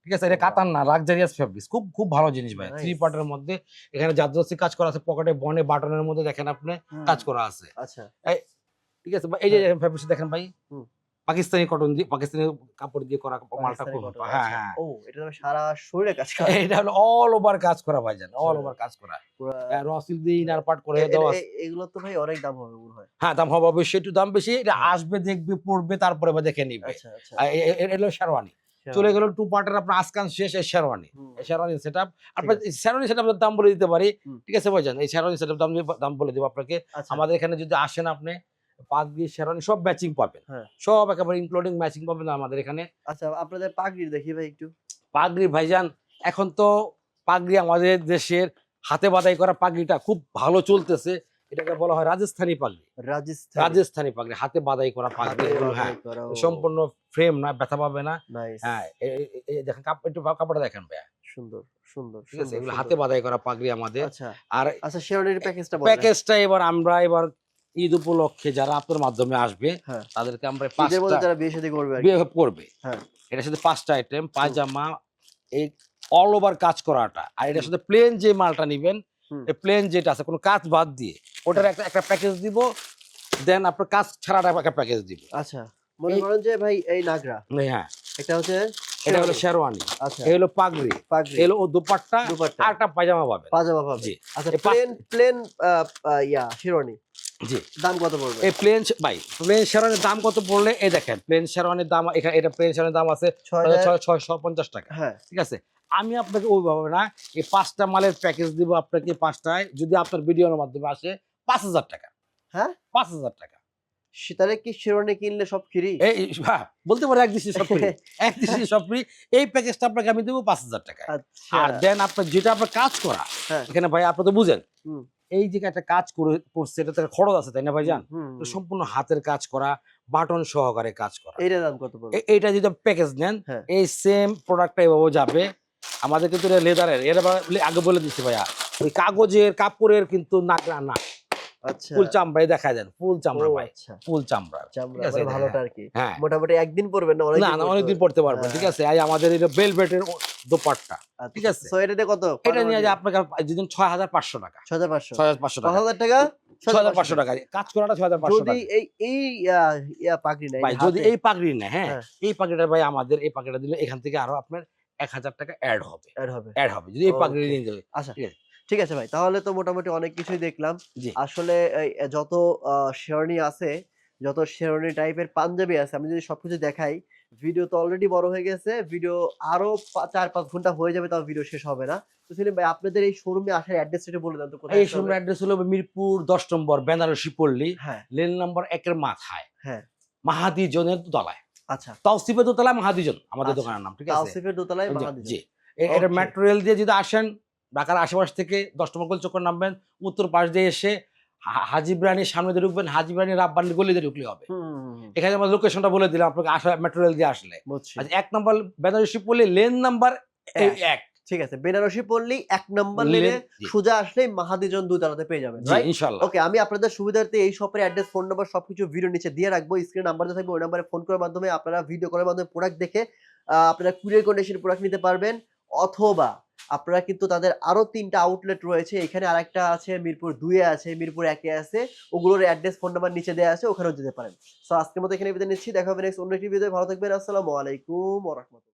ঠিক আছে এটা। কাতান না লাক্সারিয়াস ফ্যাব্রিক খুব খুব ভালো জিনিস ভাই. থ্রি পার্টের মধ্যে এখানে জাদরসি কাজ করা আছে পকেটে বনে বাটনের মধ্যে দেখেন আপনি কাজ করা আছে। আচ্ছা। ঠিক আছে এই যে ফ্যাব্রিক দেখেন ভাই। পাকিস্তানি কটন দিয়ে পাকিস্তানি কাপড় দিয়ে করা মালটা খুব হ্যাঁ আচ্ছা। হ্যাঁ। ও এটা তো সারা শরীরে কাজ করে। এটা হলো অল ওভার কাজ করা ভাইজান অল হ্যাঁ। ওভার কাজ করা। পুরা- রসিল দিয়ে ইনার পার্ট করে দেওয়া এগুলো তো ভাই অনেক দাম হবে মনে হয়। হ্যাঁ দাম হবে অবশ্যই একটু দাম বেশি এটা হ্যাঁ। আসবে দেখবে পড়বে তারপরে বা দেখে নিবে। আচ্ছা আচ্ছা। এটা হলো শেরওয়ানি। চলে গেল টু পার্টের আপনার আজকান শেষ এই শেরওয়ানি। শেরওয়ানি সেটআপ আপনার শেরওয়ানি সেটআপের দাম বলে দিতে পারি। ঠিক আছে ভাইজান এই শেরওয়ানি সেটআপ দাম দাম বলে দেবো আপনাকে। আচ্ছা। আমাদের এখানে যদি আসেন আপনি দিয়ে শেরওয়ানি সব ম্যাচিং পাবেন। হ্যাঁ। সব একেবারে ইনক্লুডিং ম্যাচিং পাবেন আমাদের এখানে। আচ্ছা আপনাদের পাগড়ি দেখি ভাই একটু। পাগড়ি ভাইজান এখন তো পাগড়ি আমাদের দেশের হাতে বাদাই করা পাগড়িটা খুব ভালো চলতেছে। এটাকে বলা হয় রাজস্থানি পাগড়ি। রাজস্থান। পাগড়ি হাতে বাদাই করা পাগড়ি। হ্যাঁ সম্পূর্ণ ফ্রেম না ব্যথা পাবে না। হ্যাঁ দেখেন একটু কাপড়টা দেখেন ভাইয়া। সুন্দর সুন্দর ঠিক আছে এগুলো হাতে বাদাই করা পাগড়ি আমাদের। আচ্ছা। আর আচ্ছা শেরনির প্যাকেজটা প্যাকেজটা এবার আমরা এবার ঈদ উপলক্ষে যারা আপনার মাধ্যমে আসবে হ্যাঁ। তাদেরকে আমরা যারা বিয়ে করবে বিয়ে করবে। হ্যাঁ। এটার সাথে পাঁচটা আইটেম পায়জামা এই অল ওভার কাজ করাটা। আর এটার সাথে প্লেন যে মালটা নিবেন প্লেন যেটা আছে কোনো কাজ বাদ দিয়ে ওটার একটা একটা প্যাকেজ দিব দেন আপনার কাজ ছাড়াটা একটা প্যাকেজ দিব। আচ্ছা। মনে করেন যে ভাই এই নাগরা। হ্যাঁ। এটা হচ্ছে এটা হলো শেরওয়ানি। শেরওয়ানি। আচ্ছা। এই হলো পাগড়ি। পাগড়ি। এই হলো ও দুপাট্টা দুপাট্টা। আর একটা পায়জামা পাবেন। পাজামা পাবে জি। আচ্ছা প্লেন প্লেন ইয়া শেরওয়ানি। জি। দাম কত পড়বে? এই প্লেন ভাই প্লেন শেরওয়ানির দাম কত পড়লে? এই দেখেন প্লেন শেরওয়ানির দাম এখানে এটা প্লেন শেরওয়ানির দাম আছে ছয় হাজার- ছয় ছয়শো পঞ্চাশ টাকা। হ্যাঁ। ঠিক আছে? আমি আপনাকে ওইভাবে না এই পাঁচটা মালের প্যাকেজ দিব আপনাকে পাঁচটায় যদি আপনার ভিডিওর মাধ্যমে আসে পাঁচ হাজার টাকা। হ্যাঁ? পাঁচ হাজার টাকা। তাহলে কি শেরওয়ানি কিনলে সব ফ্রি এই হ্যাঁ, বলতে পারো এক দৃষ্টি সব ফ্রি এক দৃষ্টি সব ফ্রি এই প্যাকেজটা আপনাকে আমি দেবো পাঁচ হাজার টাকা আচ্ছা। আর দেন আপনার যেটা আপনার কাজ করা হ্যাঁ। এখানে ভাই আপনি তো বুঝেন। এই যে একটা কাজ করে করছে এটা তো খরচ আছে তাই না ভাই জান হুম, হুম। সম্পূর্ণ হাতের কাজ করা বাটন সহকারে কাজ করা। এটা দাম কত পড়বে? এইটা যদি প্যাকেজ নেন হ্যাঁ। এই সেম প্রোডাক্টটা এভাবে যাবে। আমাদের কিন্তু লেদারের এর আগে বলে দিচ্ছি ভাইয়া ওই কাগজের কাপড়ের কিন্তু নাকড়া না ফুল চামড়াই দেখা যায় ফুল চামড়া ভাই আচ্ছা। ফুল চামড়া ঠিক আছে, মানে ভালোটা আর কি। হ্যাঁ। মোটামুটি একদিন পরবেন না অনেকদিন না। পড়তে পারবেন হ্যাঁ। ঠিক আছে? এই আমাদের এটা বেলভেটের দোপাট্টা আচ্ছা, ঠিক আছে। so এটাতে কত? এটা নিয়ে যে আপনাকে যেদিন ছয় হাজার পাঁচশো টাকা। ছয় হাজার পাঁচশো। ছয় হাজার পাঁচশো পাঁচ টাকা? হাজার টাকা। কাজ করাটা যদি এই এই পাগড়ি ভাই যদি এই পাগড়ি নেয় হ্যাঁ? হ্যাঁ। এই পাগড়িটা ভাই আমাদের এই পাগড়িটা দিলে এখান থেকে আরও আপনার এক হাজার টাকা অ্যাড হবে। অ্যাড হবে। অ্যাড হবে। যদি এই পাগড়ি নিয়ে যাবে আচ্ছা। ঠিক আছে। ঠিক আছে ভাই তাহলে তো মোটামুটি অনেক কিছুই দেখলাম। আসলে যত শেরনি আছে যত শেরনি টাইপের পাঞ্জাবি আছে আমি যদি সবকিছু দেখাই ভিডিও তো অলরেডি বড় হয়ে গেছে ভিডিও আরও চার পাঁচ ঘণ্টা হয়ে যাবে তাও ভিডিও শেষ হবে না। তো সেলিম ভাই আপনাদের এই শোরুমে আসার অ্যাড্রেস একটু বলে দেন তো কোথায় এই আসতে অ্যাড্রেস হলো মিরপুর দশ নম্বর বেনারসি পল্লী হ্যাঁ। লেন নম্বর মাথায়। হ্যাঁ। মাহাদিজনের দোতলায়। আচ্ছা। তাওসিফের দোতলায় মাহাদিজন আমাদের আচ্ছা। দোকানের নাম ঠিক আছে? তাওসিফের দোতলায় জি। এটা দিয়ে যদি আসেন ঢাকার আশেপাশ থেকে দশ নম্বর গোল চক্কর নামবেন উত্তর পাশ দিয়ে এসে হাজি বিরানির সামনে দিয়ে ঢুকবেন হাজি বিরানি গলি দিয়ে ঢুকলে হবে। এখানে আমার লোকেশনটা বলে দিলাম আপনাকে আসা মেট্রো রেল দিয়ে আসলে। আচ্ছা এক নম্বর বেনারসি পল্লী লেন নাম্বার এক। ঠিক আছে বেনারসি পল্লী এক নম্বর লেনে। সোজা আসলেই মাহাদিজন দুতলাতে পেয়ে যাবেন ইনশাল্লাহ ওকে আমি আপনাদের সুবিধার্থে এই শপের অ্যাড্রেস ফোন নাম্বার সবকিছু ভিডিও নিচে দিয়ে রাখব স্ক্রিন নাম্বার থাকবে ওই নাম্বারে ফোন করার মাধ্যমে আপনারা ভিডিও করার মাধ্যমে প্রোডাক্ট দেখে আপনারা কুরিয়ার কন্ডিশন প্রোডাক্ট নিতে পারবেন অথবা আপনারা কিন্তু তাদের আরও তিনটা আউটলেট রয়েছে। এখানে আরেকটা আছে, মিরপুর দুয়ে আছে, মিরপুর একে আছে। ওগুলোর অ্যাড্রেস ফোন নাম্বার নিচে দেওয়া আছে, ওখানেও যেতে পারেন। সো আজকের মতো এখানে বিদায় নিচ্ছি। দেখা হবে নেক্সট অন্য একটি ভিডিও ভালো থাকবেন। আসসালামু আলাইকুম ওয়া রাহমাতুল্লাহ।